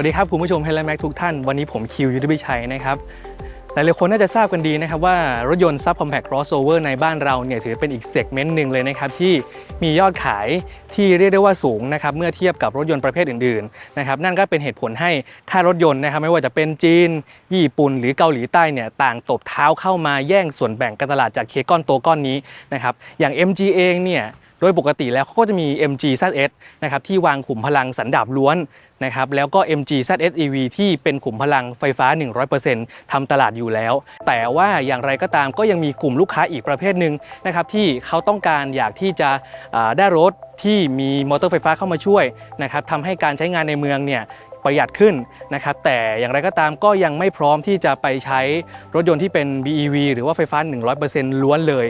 วัสดีครับคุณผู้ชมไฮไลท์แม็กทุกท่าน วันนี้ผมคิวยุทธวิชัยนะครับหลายๆคนน่าจะทราบกันดีนะครับว่ารถยนต์ซับคอมแพค crossover ในบ้านเราเนี่ยถือเป็นอีกเซกเมนต์หนึ่งเลยนะครับที่มียอดขายที่เรียกได้ว่าสูงนะครับเมื่อเทียบกับรถยนต์ประเภทอื่นๆนะครับนั่นก็เป็นเหตุผลให้ค่ายรถยนต์นะครับไม่ว่าจะเป็นจีน ญี่ปุ่น หรือเกาหลีใต้เนี่ยต่างตบเท้าเข้ามาแย่งส่วนแบ่งการตลาดจากเคก้อนโตก้อนนี้นะครับอย่าง MG เองเนี่ย โดยปกติแล้วเขาก็จะมี MG ZS นะครับที่วางขุมพลังสันดาบล้วนนะครับแล้วก็ MG ZS EV ที่เป็นขุมพลังไฟฟ้า 100%ทำตลาดอยู่แล้ว แต่ว่าอย่างไรก็ตามก็ยังมีกลุ่มลูกค้าอีกประเภทหนึ่งนะครับที่เขาต้องการอยากที่จะได้รถที่มีมอเตอร์ไฟฟ้าเข้ามาช่วยนะครับทำให้การใช้งานในเมืองเนี่ย ประหยัดขึ้นนะครับแต่อย่างไรก็ตามก็ยังไม่พร้อมที่จะไปใช้รถยนต์ที่เป็น BEV หรือว่าไฟฟ้า 100%ล้วนเลย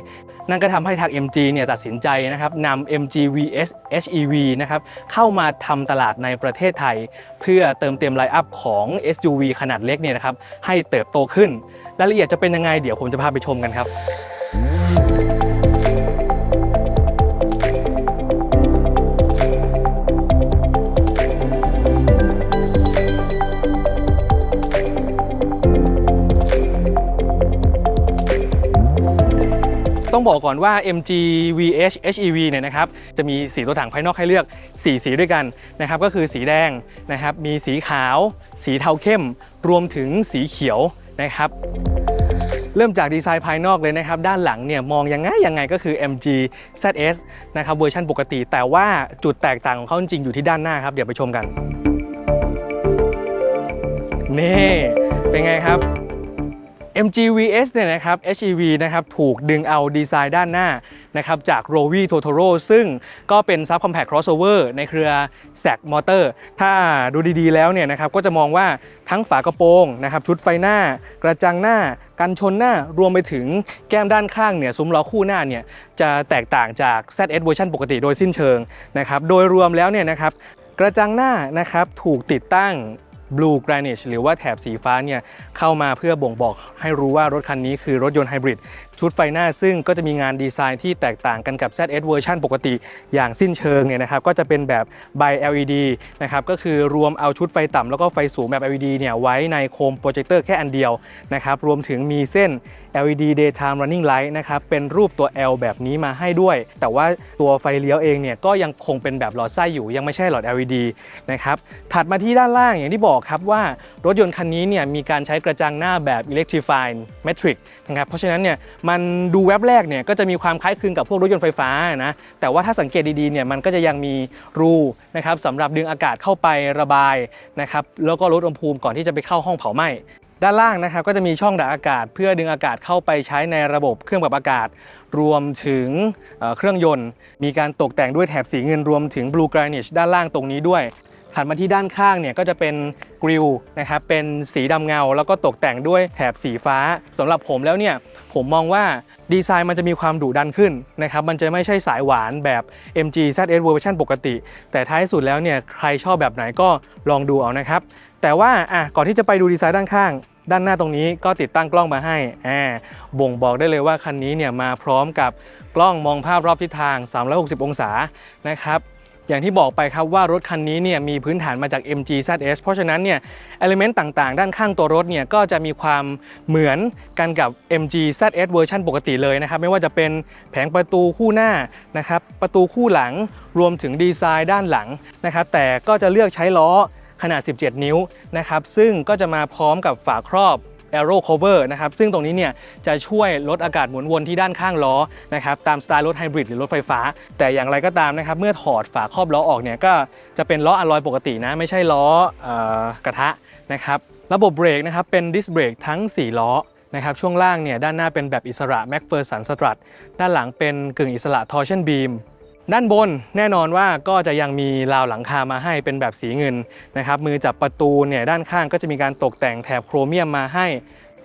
นั่นก็ทำให้ทาง MG เนี่ยตัดสินใจนะครับนำ MG VS HEV นะครับเข้ามาทำตลาดในประเทศไทย เพื่อเติมเต็มไลน์อัพของ SUV ขนาดเล็กเนี่ยนะครับให้เติบโตขึ้น รายละเอียดจะเป็นยังไงเดี๋ยวผมจะพาไปชมกันครับ ต้องบอกก่อนว่า MG VH HEV เนี่ยนะครับจะมีสีตัวถังภายนอกให้เลือก 4 สีด้วยกันนะครับก็คือสีแดงนะครับมีสีขาว สีเทาเข้ม รวมถึงสีเขียวนะครับเริ่มจากดีไซน์ภายนอกเลยนะครับ ด้านหลังเนี่ยมองยังไงยังไงก็คือ MG ZS นะครับเวอร์ชันปกติ แต่ว่าจุดแตกต่างของเขาจริงอยู่ที่ด้านหน้าครับ เดี๋ยวไปชมกัน นี่ เป็นไงครับ MG VS เนี่ยนะครับ HEV นะครับถูกดึงเอาดีไซน์ด้านหน้านะครับจาก r o v i Totoro ซึ่งก็เป็น Sub Compact Crossover ในเครือ s a c Motor ถ้าดูดีๆแล้วเนี่ยนะครับก็จะมองว่าทั้งฝากระโปรงนะครับชุดไฟหน้ากระจังหน้ากันชนหน้ารวมไปถึงแก้มด้านข้างเนี่ยซุ้มล้อคู่หน้าเนี่ยจะแตกต่างจาก ZS เวอร์ชันปกติโดยสิ้นเชิงนะครับโดยรวมแล้วเนี่ยนะครับกระจังหน้านะครับถูกติดตั้ง Blue Granite หรือว่าแถบสีฟ้าเนี่ยเข้ามาเพื่อบ่งบอกให้รู้ว่ารถคันนี้คือรถยนต์ไฮบริดชุดไฟหน้าซึ่งก็จะมีงานดีไซน์ที่แตกต่างกันกับ ZS เวอร์ชันปกติอย่างสิ้นเชิงเนี่ยนะครับก็จะเป็นแบบใบ LED นะครับก็คือรวมเอาชุดไฟต่ำแล้วก็ไฟสูงแบบ LED เนี่ยไว้ในโคมโปรเจคเตอร์แค่อันเดียวนะครับรวมถึงมีเส้น LED daytime running light นะครับเป็นรูปตัว L แบบนี้มาให้ด้วย แต่ว่าตัวไฟเลี้ยวเองเนี่ยก็ยังคงเป็นแบบหลอดไส้อยู่ยังไม่ใช่หลอด LED นะครับถัดมาที่ด้านล่างอย่างที่บอกครับว่ารถยนต์คันนี้เนี่ยมีการใช้กระจังหน้าแบบ electrified matrix นะครับเพราะฉะนั้นเนี่ยมันดูแวบแรกเนี่ยก็จะมีความคล้ายคลึงกับพวกรถยนต์ไฟฟ้านะแต่ว่าถ้าสังเกตดีๆเนี่ยมันก็จะยังมีรูนะครับสำหรับดึงอากาศเข้าไประบายนะครับแล้วก็ลดอุณหภูมิก่อนที่จะไปเข้าห้องเผาไหม้ ด้านล่างนะครับก็จะมีช่องดักอากาศ เพื่อดึงอากาศเข้าไปใช้ในระบบเครื่องปรับอากาศ รวมถึงเครื่องยนต์ มีการตกแต่งด้วยแถบสีเงินรวมถึง Blue Granite ด้านล่างตรงนี้ด้วยถัดมาที่ด้านข้างเนี่ยก็จะเป็นกริลนะครับเป็นสีดำเงา แล้วก็ตกแต่งด้วยแถบสีฟ้าสำหรับผมแล้วเนี่ยผมมองว่าดีไซน์มันจะมีความดุดันขึ้นนะครับมันจะไม่ใช่สายหวานแบบ MG ZS เวอร์ชันปกติ แต่ท้ายสุดแล้วเนี่ยใครชอบแบบไหนก็ลองดูเอานะครับ แต่ว่าอะก่อนที่จะไปดูดีไซน์ด้านข้าง ด้านหน้าตรงนี้ก็ติดตั้งกล้องมาให้อ่าบ่งบอกได้เลยว่าคันนี้เนี่ยมาพร้อมกับกล้องมองภาพรอบทิศทาง 360 องศานะครับอย่างที่บอกไปครับว่ารถคันนี้เนี่ยมีพื้นฐานมาจาก MG ZS เพราะฉะนั้นเนี่ยเอลิเมนต์ต่างๆ ด้านข้างตัวรถเนี่ยก็จะมีความเหมือนกันกับ MG ZS เวอร์ชันปกติเลยนะครับไม่ว่าจะเป็นแผงประตูคู่หน้านะครับประตูคู่หลังรวมถึงดีไซน์ด้านหลังนะครับแต่ก็จะเลือกใช้ล้อ ขนาด 17 นิ้วนะครับซึ่งก็จะมาพร้อมกับฝาครอบ Aero Cover นะครับซึ่งตรงนี้เนี่ยจะช่วยลดอากาศหมุนวนที่ด้านข้างล้อนะครับตามสไตล์รถไฮบริดหรือรถไฟฟ้า แต่อย่างไรก็ตามนะครับเมื่อถอดฝาครอบล้อออกเนี่ยก็จะเป็นล้ออะลอยปกตินะไม่ใช่ล้อออกระทะนะครับระบบเบรกนะครับเป็นดิสเบรกทั้ง 4 ล้อนะครับช่วงล่างเนี่ยด้านหน้าเป็นแบบอิสระ MacPherson Strut ด้านหลังเป็นกึ่งอิสระ Torsion Beam ด้านบนแน่นอนว่าก็จะยังมีราวหลังคามาให้เป็นแบบสีเงินนะครับมือจับประตูเนี่ยด้านข้างก็จะมีการตกแต่งแถบโครเมียมมาให้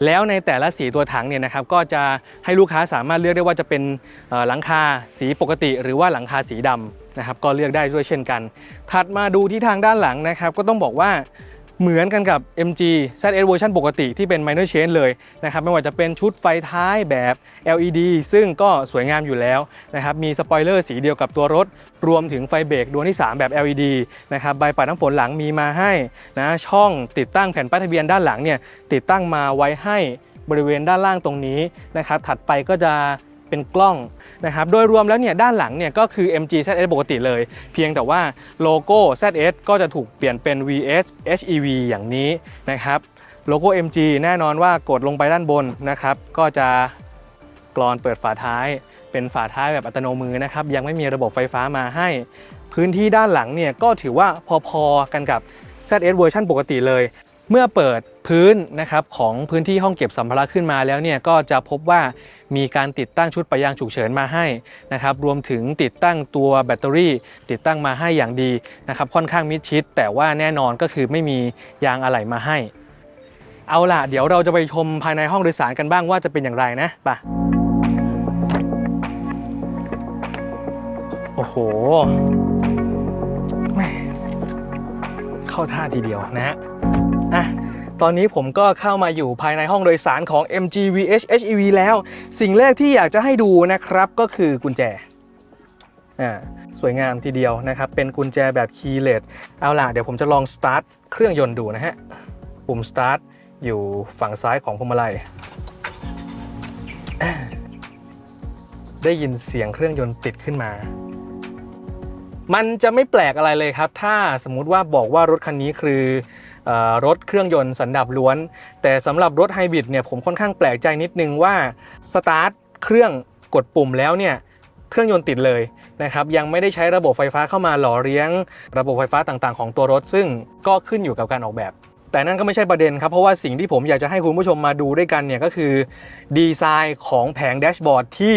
แล้วในแต่ละสีตัวถังเนี่ยนะครับก็จะให้ลูกค้าสามารถเลือกได้ว่าจะเป็นหลังคาสีปกติ หรือว่าหลังคาสีดำนะครับก็เลือกได้ด้วยเช่นกัน ถัดมาดูที่ทางด้านหลังนะครับก็ต้องบอกว่า เหมือนกันกับ MG ZS เวอร์ชันปกติที่เป็น minor change เลยนะครับไม่ว่าจะเป็นชุดไฟท้ายแบบ LED ซึ่งก็สวยงามอยู่แล้วนะครับมีสปอยเลอร์สีเดียวกับตัวรถ รวมถึงไฟเบรกดวงที่ 3 แบบ LED นะครับใบปัดน้ำฝนหลังมีมาให้นะช่องติดตั้งแผ่นป้ายทะเบียนด้านหลังเนี่ยติดตั้งมาไว้ให้บริเวณด้านล่างตรงนี้นะครับถัดไปก็จะ เป็นกล้องนะครับโดยรวมแล้วเนี่ยด้านหลังเนี่ยก็คือ MG ZS ปกติเลย เพียงแต่ว่าโลโก้ ZS ก็จะถูกเปลี่ยนเป็น VS HEV อย่างนี้นะครับโลโก้ MG แน่นอนว่ากดลงไปด้านบนนะครับก็จะกรอนเปิดฝาท้าย เป็นฝาท้ายแบบอัตโนมือนะครับยังไม่มีระบบไฟฟ้ามาให้ พื้นที่ด้านหลังเนี่ยก็ถือว่าพอๆกันกับ ZS เวอร์ชันปกติเลย เมื่อเปิดพื้นนะครับของพื้นที่ห้องเก็บสัมภาระขึ้นมาแล้วเนี่ยก็จะพบว่ามีการติดตั้งชุดปะยางฉุกเฉินมาให้นะครับรวมถึงติดตั้งตัวแบตเตอรี่ ติดตั้งมาให้อย่างดีนะครับค่อนข้างมิดชิด แต่ว่าแน่นอนก็คือไม่มียางอะไหล่มาให้ เอาล่ะ เดี๋ยวเราจะไปชมภายในห้องโดยสารกันบ้างว่าจะเป็นอย่างไรนะไปะโอ้โหแม่เข้าท่าทีเดียวนะฮะ อะตอนนี้ผมก็เข้ามาอยู่ภายในห้องโดยสารของ MG VH HEV แล้ว สิ่งแรกที่อยากจะให้ดูนะครับก็คือกุญแจอ่าสวยงามทีเดียวนะครับ เป็นกุญแจแบบ keyless เอาล่ะ เดี๋ยวผมจะลองสตาร์ทเครื่องยนต์ดูนะฮะ ปุ่มสตาร์ทอยู่ฝั่งซ้ายของพวงมาลัย ได้ยินเสียงเครื่องยนต์ติดขึ้นมา มันจะไม่แปลกอะไรเลยครับ ถ้าสมมุติว่าบอกว่ารถคันนี้คือออรถเครื่องยนต์สันดาปล้วน แต่สำหรับรถไฮบริดเนี่ยผมค่อนข้างแปลกใจนิดนึงว่าสตาร์ทเครื่องกดปุ่มแล้วเนี่ยเครื่องยนต์ติดเลยนะครับยังไม่ได้ใช้ระบบไฟฟ้าเข้ามาหล่อเลี้ยง ระบบไฟฟ้าต่างๆ ของตัวรถ ซึ่งก็ขึ้นอยู่กับการออกแบบ แต่นั่นก็ไม่ใช่ประเด็นครับ เพราะว่าสิ่งที่ผมอยากจะให้คุณผู้ชมมาดูด้วยกันเนี่ยก็คือดีไซน์ของแผงแดชบอร์ดที่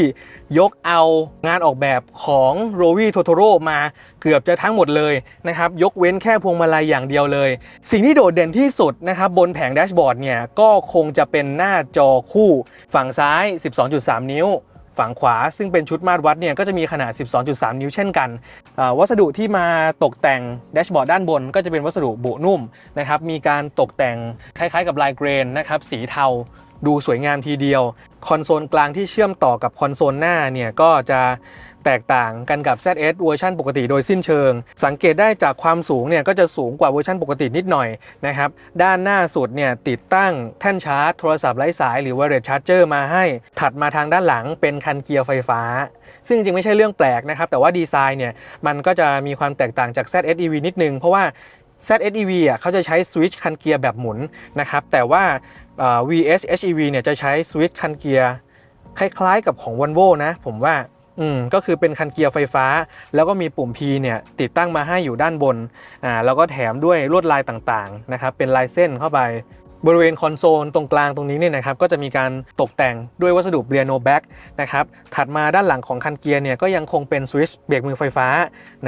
ยกเอางานออกแบบของ r o v i Totoro มาเกือบจะทั้งหมดเลยนะครับ ยกเว้นแค่พวงมาลัยอย่างเดียวเลย สิ่งที่โดดเด่นที่สุดนะครับ บนแผงแดชบอร์ดเนี่ยก็คงจะเป็นหน้าจอคู่ฝั่งซ้าย 12.3 นิ้ว ฝั่งขวา ซึ่งเป็นชุดมาตรวัดเนี่ยก็จะมีขนาด 12.3 นิ้วเช่นกันวัสดุที่มาตกแต่งแดชบอร์ดด้านบน ก็จะเป็นวัสดุบุนุ่มนะครับมีการตกแต่งคล้ายๆ กับลายเกรนนะครับสีเทาดูสวยงามทีเดียว คอนโซลกลางที่เชื่อมต่อกับคอนโซลหน้าเนี่ยก็จะ แตกต่างกันกับ ZS เวอร์ชันปกติโดยสิ้นเชิง สังเกตได้จากความสูงเนี่ยก็จะสูงกว่าเวอร์ชันปกตินิดหน่อยนะครับ ด้านหน้าสุดเนี่ยติดตั้งแท่นชาร์จโทรศัพท์ไร้สายหรือ wireless charger มาให้ ถัดมาทางด้านหลังเป็นคันเกียร์ไฟฟ้า ซึ่งจริงไม่ใช่เรื่องแปลกนะครับ แต่ว่าดีไซน์เนี่ยมันก็จะมีความแตกต่างจาก ZS EV นิดนึง เพราะว่า ZSEV อะเขาจะใช้สวิตช์คันเกียร์แบบหมุนนะครับ แต่ว่า VS HEV เนี่ยจะใช้สวิตช์คันเกียร์คล้ายๆกับของ Volvo นะ ผมว่า อืมก็คือเป็นคันเกียร์ไฟฟ้า แล้วก็มีปุ่ม P เนี่ยติดตั้งมาให้อยู่ด้านบนอ่าแล้วก็แถมด้วยลวดลายต่างๆนะครับเป็นลายเส้นเข้าไป บริเวณคอนโซลตรงกลางตรงนี้เนี่ยนะครับก็จะมีการตกแต่งด้วยวัสดุเบียโนแบ็กนะครับถัดมาด้านหลังของคันเกียร์เนี่ยก็ยังคงเป็นสวิตช์เบรกมือไฟฟ้า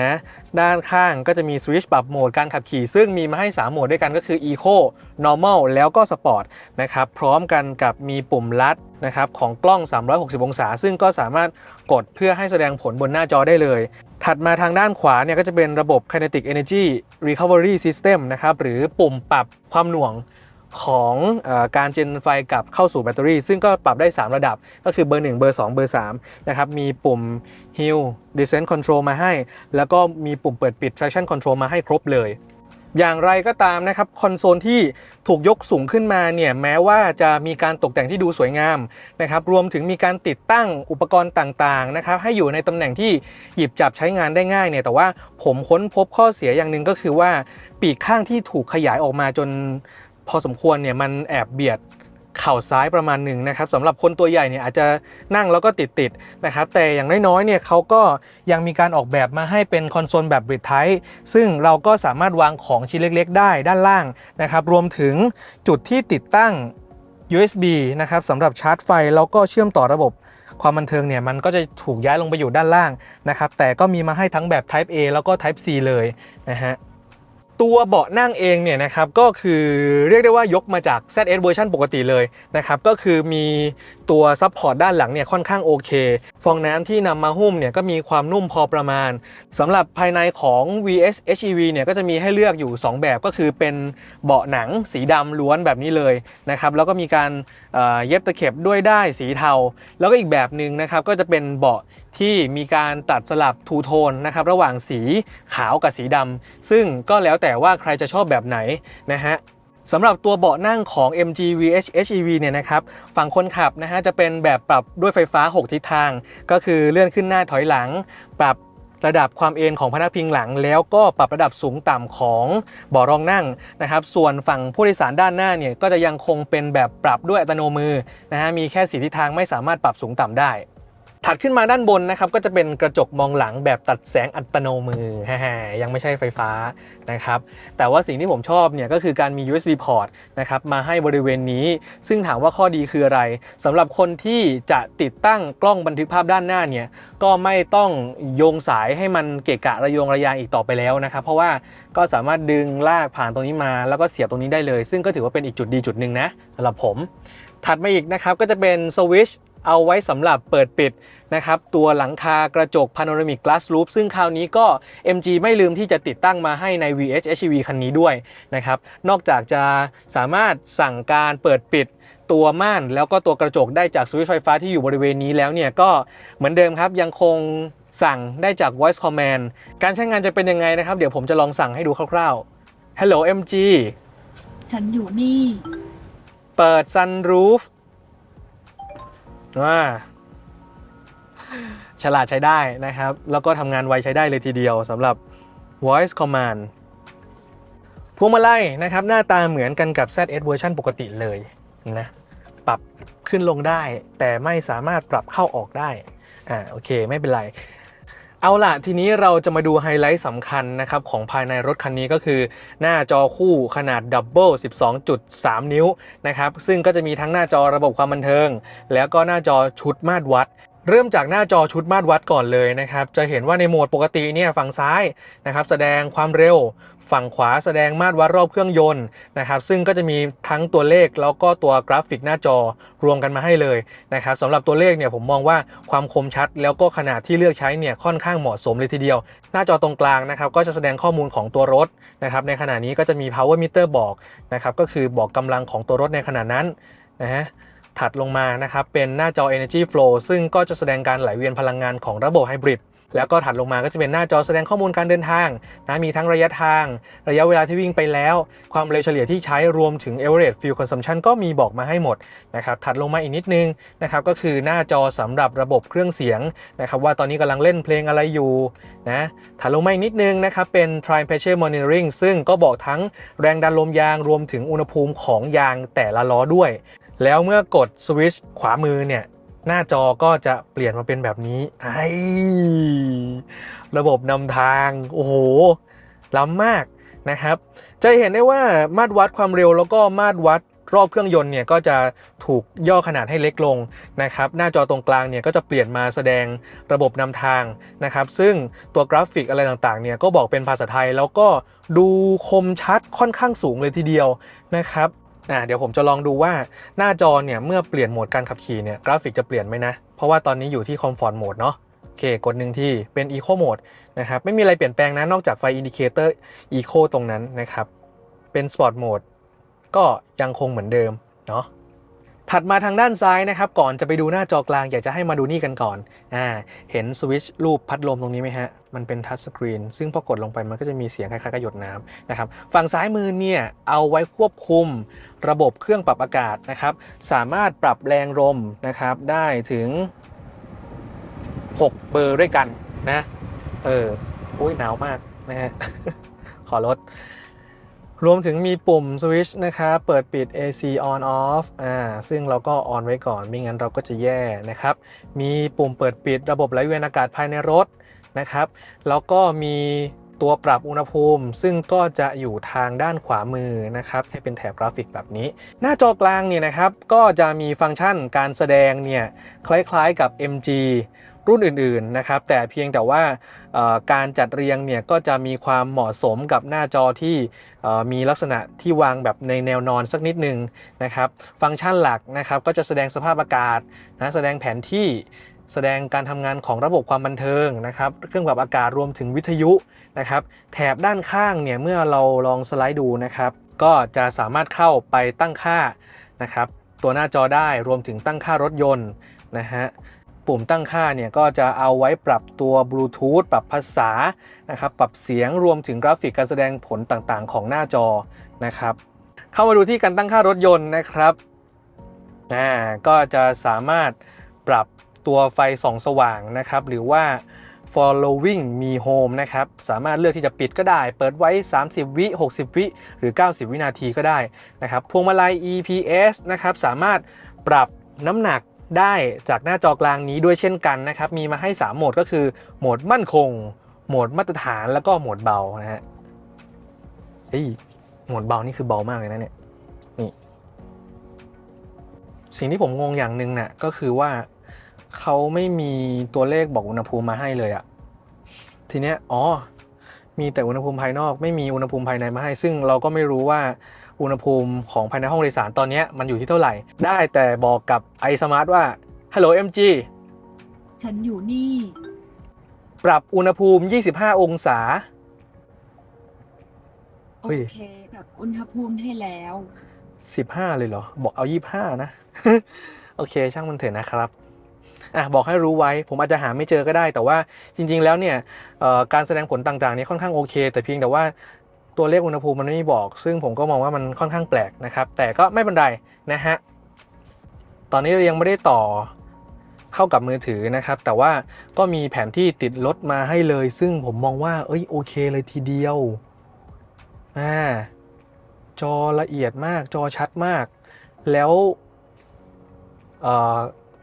นะด้านข้างก็จะมีสวิตช์ปรับโหมดการขับขี่ ซึ่งมีมาให้ 3 โหมดด้วยกันก็คือ Eco Normal แล้วก็ Sport นะครับพร้อมกันกับมีปุ่มลัดนะครับของกล้อง 360 องศา ซึ่งก็สามารถกดเพื่อให้แสดงผลบนหน้าจอได้เลย ถัดมาทางด้านขวาเนี่ยก็จะเป็นระบบ Kinetic Energy Recovery System นะครับหรือปุ่มปรับความหน่วง ของออการเจนไฟกลับเข้าสู่แบตเตอรี่ ซึ่งก็ปรับได้ 3 ระดับ ก็คือเบอร์ 1 เบอร์ 2 เบอร์3นะครับ มีปุ่ม Hill Descent Control มาให้ แล้วก็มีปุ่มเปิดปิด Traction Control มาให้ครบเลย อย่างไรก็ตามนะครับ คอนโซลที่ถูกยกสูงขึ้นมาเนี่ย แม้ว่าจะมีการตกแต่งที่ดูสวยงามนะครับ รวมถึงมีการติดตั้งอุปกรณ์ต่างๆนะครับ ให้อยู่ในตำแหน่งที่หยิบจับใช้งานได้ง่ายเนี่ย แต่ว่าผมค้นพบข้อเสียอย่างหนึ่งก็คือว่าปีกข้างที่ถูกขยายออกมาจน พอสมควรเนี่ยมันแอบเบียดเข่าซ้ายประมาณหนึ่งนะครับสำหรับคนตัวใหญ่เนี่ยอาจจะนั่งแล้วก็ติดติดๆนะครับแต่อย่างน้อยๆเนี่ยเขาก็ยังมีการออกแบบมาให้เป็นคอนโซลแบบบริดไทซึ่งเราก็สามารถวางของชิ้นเล็กๆ ได้ด้านล่างนะครับรวมถึงจุดที่ติดตั้ง USB นะครับสำหรับชาร์จไฟแล้วก็เชื่อมต่อระบบความบันเทิงเนี่ยมันก็จะถูกย้ายลงไปอยู่ด้านล่างนะครับแต่ก็มีมาให้ทั้งแบบ Type A แล้วก็ Type C เลยนะฮะ ตัวเบาะนั่งเองเนี่ยนะครับก็คือเรียกได้ว่ายกมาจาก ZS เวอร์ชันปกติเลยนะครับก็คือมีตัวซัพพอร์ตด้านหลังเนี่ยค่อนข้างโอเค ฟองน้ำที่นำมาหุ้มเนี่ยก็มีความนุ่มพอประมาณสำหรับภายในของ VS HEV เนี่ยก็จะมีให้เลือกอยู่ 2 แบบก็คือเป็นเบาะหนังสีดำล้วนแบบนี้เลยนะครับแล้วก็มีการเย็บตะเข็บด้วยได้สีเทา แล้วก็อีกแบบหนึ่งนะครับก็จะเป็นเบาะ ที่มีการตัดสลับทูโทนนะครับระหว่างสีขาวกับสีดำซึ่งก็แล้วแต่ว่าใครจะชอบแบบไหนนะฮะสำหรับตัวเบาะนั่งของ MG VH HEV เนี่ยนะครับฝั่งคนขับนะฮะจะเป็นแบบปรับด้วยไฟฟ้า 6 ทิศทาง ก็คือเลื่อนขึ้นหน้าถอยหลัง ปรับระดับความเอนของพนักพิงหลัง แล้วก็ปรับระดับสูงต่ำของเบาะรองนั่งนะครับ ส่วนฝั่งผู้โดยสารด้านหน้าเนี่ยก็จะยังคงเป็นแบบปรับด้วยอัตโนมือนะฮะมีแค่สีทิศทางไม่สามารถปรับสูงต่ำได้ ถัดขึ้นมาด้านบนนะครับก็จะเป็นกระจกมองหลังแบบตัดแสงอัตโนมือแฮ่ๆยังไม่ใช่ไฟฟ้านะครับแต่ว่าสิ่งที่ผมชอบเนี่ยก็คือการมี USB port นะครับมาให้บริเวณนี้ ซึ่งถามว่าข้อดีคืออะไรสำหรับคนที่จะติดตั้งกล้องบันทึกภาพด้านหน้าเนี่ยก็ไม่ต้องโยงสายให้มันเกะกะระยงระยางอีกต่อไปแล้วนะครับ เพราะว่าก็สามารถดึงลากผ่านตรงนี้มา แล้วก็เสียบตรงนี้ได้เลย ซึ่งก็ถือว่าเป็นอีกจุดดีจุดหนึ่งนะสำหรับผม ถัดมาอีกนะครับก็จะเป็นสวิช เอาไว้สำหรับเปิดปิดนะครับตัวหลังคากระจก Panoramic Glass Roof ซึ่งคราวนี้ก็ MG ไม่ลืมที่จะติดตั้งมาให้ใน VH HEV คันนี้ด้วยนะครับนอกจากจะสามารถสั่งการเปิดปิดตัวม่านแล้วก็ตัวกระจกได้จากสวิตช์ไฟฟ้าที่อยู่บริเวณนี้แล้วเนี่ยก็เหมือนเดิมครับยังคงสั่งได้จาก voice command การใช้งานจะเป็นยังไงนะครับ เดี๋ยวผมจะลองสั่งให้ดูคร่าวๆ Hello MG ฉันอยู่นี่ เปิด sunroof ว่าฉลาดใช้ได้นะครับ แล้วก็ทำงานไวใช้ได้เลยทีเดียวสำหรับ voice command พวงมาลัยนะครับ หน้าตาเหมือนกันกับ ZS เวอร์ชันปกติเลยนะปรับขึ้นลงได้ แต่ไม่สามารถปรับเข้าออกได้อ่าโอเค ไม่เป็นไร เอาล่ะ ทีนี้เราจะมาดูไฮไลท์สำคัญนะครับ ของภายในรถคันนี้ก็คือ หน้าจอคู่ขนาดดับเบิล12.3 นิ้วนะครับ ซึ่งก็จะมีทั้งหน้าจอระบบความบันเทิง แล้วก็หน้าจอชุดมาตรวัด เริ่มจากหน้าจอชุดมาตรวัดก่อนเลยนะครับ จะเห็นว่าในโหมดปกติเนี่ยฝั่งซ้ายนะครับแสดงความเร็ว ฝั่งขวาแสดงมาตรวัดรอบเครื่องยนต์นะครับซึ่งก็จะมีทั้งตัวเลขแล้วก็ตัวกราฟิกหน้าจอรวมกันมาให้เลยนะครับสำหรับตัวเลขเนี่ยผมมองว่าความคมชัด แล้วก็ขนาดที่เลือกใช้เนี่ยค่อนข้างเหมาะสมเลยทีเดียว หน้าจอตรงกลางนะครับก็จะแสดงข้อมูลของตัวรถนะครับในขณะนี้ก็จะมี power meter บอกนะครับก็คือบอกกำลังของตัวรถในขณะนั้นนะฮะ ถัดลงมานะครับเป็นหน้าจอ energy flow ซึ่งก็จะแสดงการไหลเวียนพลังงานของระบบไฮบริดแล้วก็ถัดลงมาก็จะเป็นหน้าจอแสดงข้อมูลการเดินทางนะมีทั้งระยะทาง ระยะเวลาที่วิ่งไปแล้ว ความเร็วเฉลี่ยที่ใช้รวมถึง average fuel consumption ก็มีบอกมาให้หมดนะครับถัดลงมาอีกนิดนึงนะครับก็คือหน้าจอสำหรับระบบเครื่องเสียงนะครับว่าตอนนี้กำลังเล่นเพลงอะไรอยู่นะถัดลงมาอีกนิดนึงนะครับเป็น Trim Pressure Monitoring ซึ่งก็บอกทั้งแรงดันลมยางรวมถึงอุณหภูมิของยางแต่ละล้อด้วย แล้วเมื่อกดสวิตช์ขวามือเนี่ยหน้าจอก็จะเปลี่ยนมาเป็นแบบนี้ไอระบบนำทางโอ้โหล้ำมากนะครับ จะเห็นได้ว่ามาตรวัดความเร็วแล้วก็มาตรวัดรอบเครื่องยนต์เนี่ยก็จะถูกย่อขนาดให้เล็กลงนะครับ หน้าจอตรงกลางเนี่ยก็จะเปลี่ยนมาแสดงระบบนำทางนะครับ ซึ่งตัวกราฟิกอะไรต่างๆเนี่ยก็บอกเป็นภาษาไทยแล้วก็ดูคมชัดค่อนข้างสูงเลยทีเดียวนะครับ นะเดี๋ยวผมจะลองดูว่าหน้าจอเนี่ยเมื่อเปลี่ยนโหมดการขับขี่เนี่ยกราฟิกจะเปลี่ยนไหมนะ เพราะว่าตอนนี้อยู่ที่คอมฟอร์ตโหมดเนาะโอเคกดหนึ่งที่เป็น Eco Mode นะครับไม่มีอะไรเปลี่ยนแปลงนะนอกจากไฟอินดิเคเตอร์ Eco ตรงนั้นนะครับเป็น Sport Mode ก็ยังคงเหมือนเดิมเนาะ ถัดมาทางด้านซ้ายนะครับก่อนจะไปดูหน้าจอกลางอยากจะให้มาดูนี่กันก่อนอ่าเห็นสวิตช์รูปพัดลมตรงนี้ไหมฮะ มันเป็นทัชสกรีนซึ่งพอกดลงไปมันก็จะมีเสียงคล้ายๆกับหยดน้ำนะครับฝั่งซ้ายมือเนี่ยเอาไว้ควบคุมระบบเครื่องปรับอากาศนะครับ สามารถปรับแรงลมนะครับได้ถึง 6 เบอร์ด้วยกันนะ เอออุ้ยหนาวมากนะฮะขอลด รวมถึงมีปุ่มสวิชนะครับ เปิดปิด AC on off อ่า ซึ่งเราก็ on ไว้ก่อน ไม่งั้นเราก็จะแย่นะครับ มีปุ่มเปิดปิดระบบไหลเวียนอากาศภายในรถนะครับ แล้วก็มีตัวปรับอุณหภูมิ ซึ่งก็จะอยู่ทางด้านขวามือนะครับ ให้เป็นแถบกราฟิกแบบนี้ หน้าจอกลางเนี่ยนะครับ ก็จะมีฟังก์ชันการแสดงเนี่ย คล้ายๆกับ MG รุ่นอื่นๆนะครับแต่เพียงแต่ว่าการจัดเรียงเนี่ยก็จะมีความเหมาะสมกับหน้าจอที่มีลักษณะที่วางแบบในแนวนอนสักนิดนึงนะครับฟังก์ชันหลักนะครับก็จะแสดงสภาพอากาศนะแสดงแผนที่แสดงการทำงานของระบบความบันเทิงนะครับเครื่องปรับอากาศรวมถึงวิทยุนะครับแถบด้านข้างเนี่ยเมื่อเราลองสไลด์ดูนะครับก็จะสามารถเข้าไปตั้งค่านะครับตัวหน้าจอได้รวมถึงตั้งค่ารถยนต์นะฮะ ปุ่มตั้งค่าเนี่ยก็จะเอาไว้ปรับตัวบลูทูธปรับภาษานะครับปรับเสียงรวมถึงกราฟิกการแสดงผลต่างๆ ของหน้าจอนะครับ เข้ามาดูที่การตั้งค่ารถยนต์นะครับอ่าก็จะสามารถปรับตัวไฟส่องสว่างนะครับ หรือว่า following me home นะครับ สามารถเลือกที่จะปิดก็ได้ เปิดไว้ 30 วิ 60 วิ หรือ 90 วินาทีก็ได้นะครับ พวงมาลัย EPS นะครับ สามารถปรับน้ำหนัก ได้จากหน้าจอกลางนี้ด้วยเช่นกันนะครับ มีมาให้ 3 โหมดก็คือ โหมดมั่นคง โหมดมาตรฐานแล้วก็โหมดเบานะฮะเฮ้ยโหมดเบานี่คือเบามากเลยนะเนี่ยนี่สิ่งที่ผมงงอย่างหนึ่งน่ะก็คือว่าเขาไม่มีตัวเลขบอกอุณหภูมิมาให้เลยอะทีเนี้ยอ๋อมีแต่อุณหภูมิภายนอก ไม่มีอุณหภูมิภายในมาให้ ซึ่งเราก็ไม่รู้ว่า อุณหภูมิของภายในห้องโดยสารตอนเนี้ยมันอยู่ที่เท่าไหร่ ได้แต่บอกกับ iSmart ว่า Hello MG ฉันอยู่นี่ ปรับอุณหภูมิ 25 องศา โอเฮ้ยเค ปรับอุณหภูมิให้แล้ว 15 เลยเหรอ บอกเอา 25 นะ โอเค ช่างมันเถอะนะครับอะบอกให้รู้ไว้ผมอาจจะหาไม่เจอก็ได้ แต่ว่าจริง ๆ แล้วเนี่ยเอ่อการแสดงผลต่างๆเนี่ยค่อนข้างโอเค แต่เพียงแต่ว่า ตัวเลขอุณหภูมิมันไม่บอก ซึ่งผมก็มองว่ามันค่อนข้างแปลกนะครับ แต่ก็ไม่เป็นไรนะฮะ ตอนนี้เรายังไม่ได้ต่อเข้ากับมือถือนะครับ แต่ว่าก็มีแผนที่ติดรถมาให้เลย ซึ่งผมมองว่า เอ้ยโอเคเลยทีเดียว อ่า จอละเอียดมาก จอชัดมาก แล้ว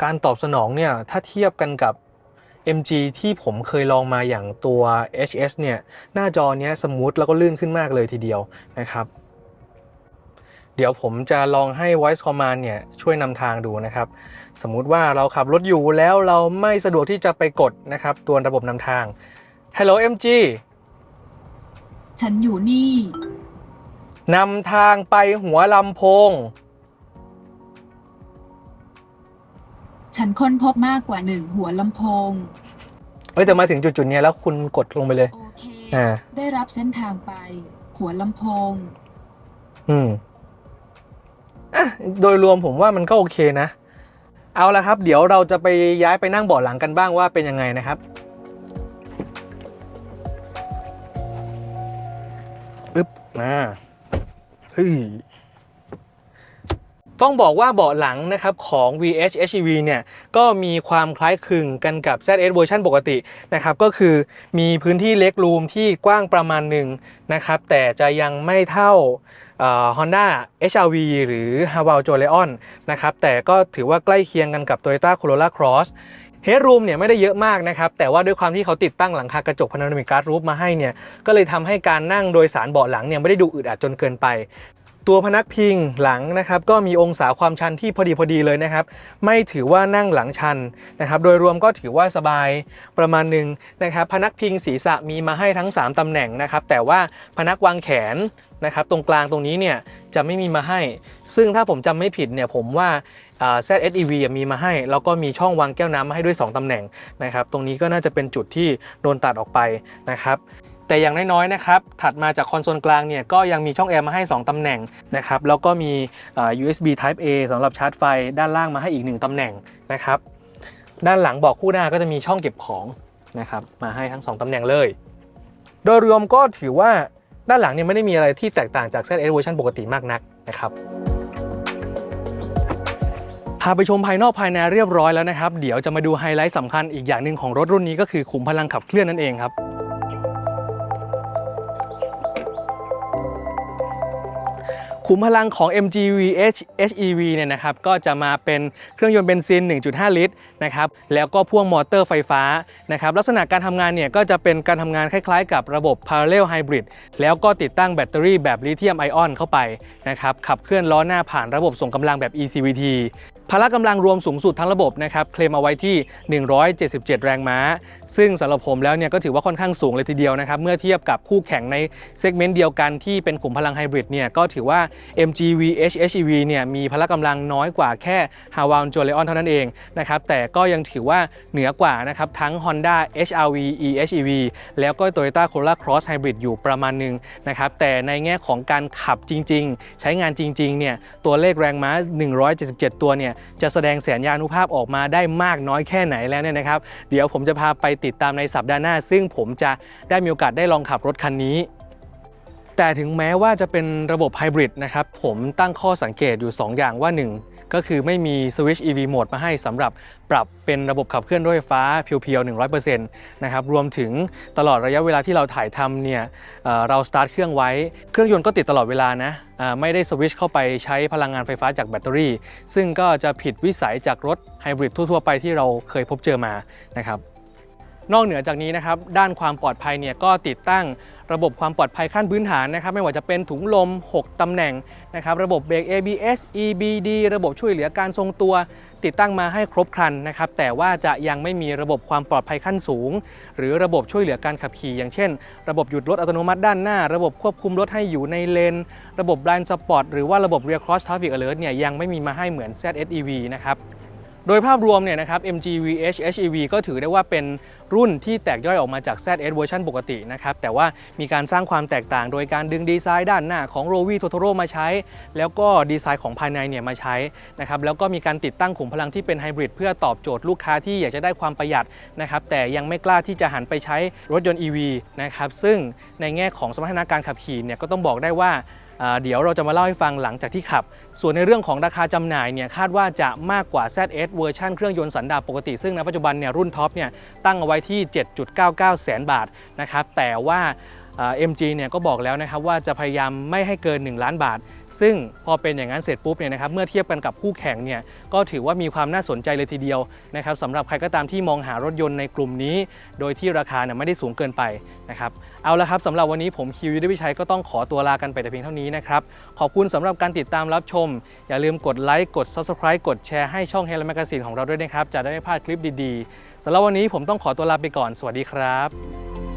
การตอบสนองเนี่ย ถ้าเทียบกันกับ MG ที่ผมเคยลองมาอย่างตัว HS เนี่ยหน้าจอเนี้ยสมูทแล้วก็ลื่นขึ้นมากเลยทีเดียวนะครับเดี๋ยวผมจะลองให้ voice command เนี่ยช่วยนำทางดูนะครับ สมมุติว่าเราขับรถอยู่แล้วเราไม่สะดวกที่จะไปกดนะครับ ตัวระบบนำทาง Hello MG ฉันอยู่นี่นำทางไปหัวลำโพง ฉันค้นพบมากกว่าหนึ่งหัวลำโพง เอ้ยแต่มาถึงจุดๆเนี้ยแล้วคุณกดลงไปเลย โอเค อ่า ได้รับเส้นทางไป หัวลำโพง อืมอะโดยรวมผมว่ามันก็โอเคนะ เอาละครับ เดี๋ยวเราจะไปย้ายไปนั่งเบาะหลังกันบ้างว่าเป็นยังไงนะครับอึ๊บมาเฮ้ย ต้องบอกว่าเบาะหลังนะครับของ VH HEV เนี่ยก็มีความคล้ายคลึงกันกับ ZS เวอร์ชันปกตินะครับก็คือมีพื้นที่เล็กรูมที่กว้างประมาณหนึ่งนะครับแต่จะยังไม่เท่าฮอนด้า HRV หรือ h a v a l j o l e o n นะครับแต่ก็ถือว่าใกล้เคียงกันกับ Toyota Corolla Cross เฮดรูมเนี่ยไม่ได้เยอะมากนะครับ แต่ว่าด้วยความที่เขาติดตั้งหลังคากระจกพานามิกการ์ดรูฟมาให้เนี่ย ก็เลยทำให้การนั่งโดยสารเบาะหลังเนี่ยไม่ได้ดูอึดอัดจนเกินไป ตัวพนักพิงหลังนะครับก็มีองศาความชันที่พอดีพอดีเลยนะครับ ไม่ถือว่านั่งหลังชันนะครับ โดยรวมก็ถือว่าสบายประมาณหนึ่งนะครับ พนักพิงศีรษะมีมาให้ทั้ง 3ตำแหน่งนะครับ แต่ว่าพนักวางแขนนะครับตรงกลางตรงนี้เนี่ยจะไม่มีมาให้ ซึ่งถ้าผมจำไม่ผิดเนี่ยผมว่า ZSEV มีมาให้ แล้วก็มีช่องวางแก้วน้ำมาให้ด้วย 2ตำแหน่งนะครับ ตรงนี้ก็น่าจะเป็นจุดที่โดนตัดออกไปนะครับ แต่อย่างน้อยๆนะครับถัดมาจากคอนโซลกลางเนี่ยก็ยังมีช่องแอร์มาให้ 2 ตำแหน่งนะครับแล้วก็มี USB Type A สำหรับชาร์จไฟด้านล่างมาให้อีก 1ตำแหน่งนะครับด้านหลังเบอกคู่หน้าก็จะมีช่องเก็บของนะครับมาให้ทั้ง 2ตำแหน่งเลย โดยรวมก็ถือว่าด้านหลังเนี่ยไม่ได้มีอะไรที่แตกต่างจาก ZS เวอร์ชันปกติมากนักนะครับพาไปชมภายนอกภายในเรียบร้อยแล้วนะครับ เดี๋ยวจะมาดูไฮไลท์สำคัญอีกอย่างหนึ่งของรถรุ่นนี้ก็คือขุมพลังขับเคลื่อนนั่นเองครับ ขุมพลังของ MGV H-EV เนี่ยนะครับก็จะมาเป็นเครื่องยนต์เบนซิน 1.5 ลิตรนะครับแล้วก็พ่วงมอเตอร์ไฟฟ้านะครับลักษณะการทำงานเนี่ยก็จะเป็นการทำงานคล้ายๆ กับระบบ Parallel Hybrid แล้วก็ติดตั้งแบตเตอรี่แบบลิเธียมไอออนเข้าไปนะครับขับเคลื่อนล้อหน้าผ่านระบบส่งกำลังแบบ ECVT พละกำลังรวมสูงสุดทั้งระบบนะครับเคลมเอาไว้ที่ 177 แรงม้า ซึ่งสำหรับผมแล้วเนี่ยก็ถือว่าค่อนข้างสูงเลยทีเดียวนะครับเมื่อเทียบกับคู่แข่งในเซกเมนต์เดียวกันที่เป็นขุมพลังไฮบริดเนี่ยก็ถือว่า MGV HHEV เนี่ยมีพละกำลังน้อยกว่าแค่ h a w a l j o l e o n เท่านั้นเองนะครับแต่ก็ยังถือว่าเหนือกว่านะครับทั้ง Honda HRV EHEV แล้วก็ Toyota Corolla Cross Hybrid อยู่ประมาณหนึ่งนะครับแต่ในแง่ของการขับจริง ๆ ใช้งานจริงๆเนี่ยตัวเลขแรงม้า 177 ตัวเนี่ยจะแสดงแสนยานุภาพออกมาได้มากน้อยแค่ไหนแล้วเนี่ยนะครับ เดี๋ยวผมจะพาไปติดตามในสัปดาห์หน้า ซึ่งผมจะได้มีโอกาสได้ลองขับรถคันนี้ แต่ถึงแม้ว่าจะเป็นระบบไฮบริดนะครับผมตั้งข้อสังเกตอยู่ 2 อย่างว่า 1 ก็คือไม่มีสวิตช์ EV Mode มาให้สำหรับปรับเป็นระบบขับเคลื่อนด้วยไฟฟ้าเพียวๆ 100%นะครับรวมถึงตลอดระยะเวลาที่เราถ่ายทำเนี่ยเเราสตาร์ทเครื่องไว้ เครื่องยนต์ก็ติดตลอดเวลานะาไม่ได้สวิตช์เข้าไปใช้พลังงานไฟฟ้าจากแบตเตอรี่ ซึ่งก็จะผิดวิสัยจากรถไฮบริดทั่วๆ ไปที่เราเคยพบเจอมานะครับนอกเหนือจากนี้นะครับด้านความปลอดภัยเนี่ยก็ติดตั้ง ระบบความปลอดภัยขั้นพื้นฐานนะครับไม่ว่าจะเป็นถุงลม 6 ตำแหน่งนะครับระบบเบรก ABS EBD ระบบช่วยเหลือการทรงตัว ติดตั้งมาให้ครบครันนะครับแต่ว่าจะยังไม่มีระบบความปลอดภัยขั้นสูง หรือระบบช่วยเหลือการขับขี่ อย่างเช่น ระบบหยุดรถอัตโนมัติด้านหน้า ระบบควบคุมรถให้อยู่ในเลน ระบบ blind spot หรือว่าระบบ rear cross traffic alert เนี่ยยังไม่มีมาให้เหมือน ZSEV นะครับ โดยภาพรวมเนี่ยนะครับ MGV HHEV ก็ถือได้ว่าเป็นรุ่นที่แตกย่อยออกมาจาก ZS เวอร์ชันปกตินะครับ แต่ว่ามีการสร้างความแตกต่างโดยการดึงดีไซน์ด้านหน้าของ r o v i Totoro มาใช้ แล้วก็ดีไซน์ของภายในเนี่ยมาใช้นะครับ แล้วก็มีการติดตั้งขุมพลังที่เป็นไฮบริดเพื่อตอบโจทย์ลูกค้าที่อยากจะได้ความประหยัดนะครับ แต่ยังไม่กล้าที่จะหันไปใช้รถยนต์ EV นะครับ ซึ่งในแง่ของสมรรถนะการขับขี่เนี่ยก็ต้องบอกได้ว่าอ่า เดี๋ยวเราจะมาเล่าให้ฟังหลังจากที่ขับ ส่วนในเรื่องของราคาจำหน่ายเนี่ยคาดว่าจะมากกว่า ZS เวอร์ชันเครื่องยนต์สันดาปปกติ ซึ่งในปัจจุบันเนี่ยรุ่นท็อปเนี่ยตั้งเอาไว้ที่ 7.99 แสนบาทนะครับแต่ว่า เอ่า MG เนี่ยก็บอกแล้วนะครับว่าจะพยายามไม่ให้เกิน 1 ล้านบาท ซึ่งพอเป็นอย่างนั้นเสร็จปุ๊บเนี่ยนะครับเมื่อเทียบกันกับคู่แข่งเนี่ยก็ถือว่ามีความน่าสนใจเลยทีเดียวนะครับสำหรับใครก็ตามที่มองหารถยนต์ในกลุ่มนี้ โดยที่ราคาเนี่ยไม่ได้สูงเกินไปนะครับเอาละครับสำหรับวันนี้ผมคิวยุทธวิชัยก็ต้องขอตัวลากันไปแต่เพียงเท่านี้นะครับขอบคุณสำหรับการติดตามรับชม อย่าลืมกดไลค์กด Subscribe กดแชร์ให้ช่อง Hello Magazine ของเราด้วยนะครับจะได้ไม่พลาดคลิปดีๆสำหรับวันนี้ผมต้องขอตัวลาไปก่อน สวัสดีครับ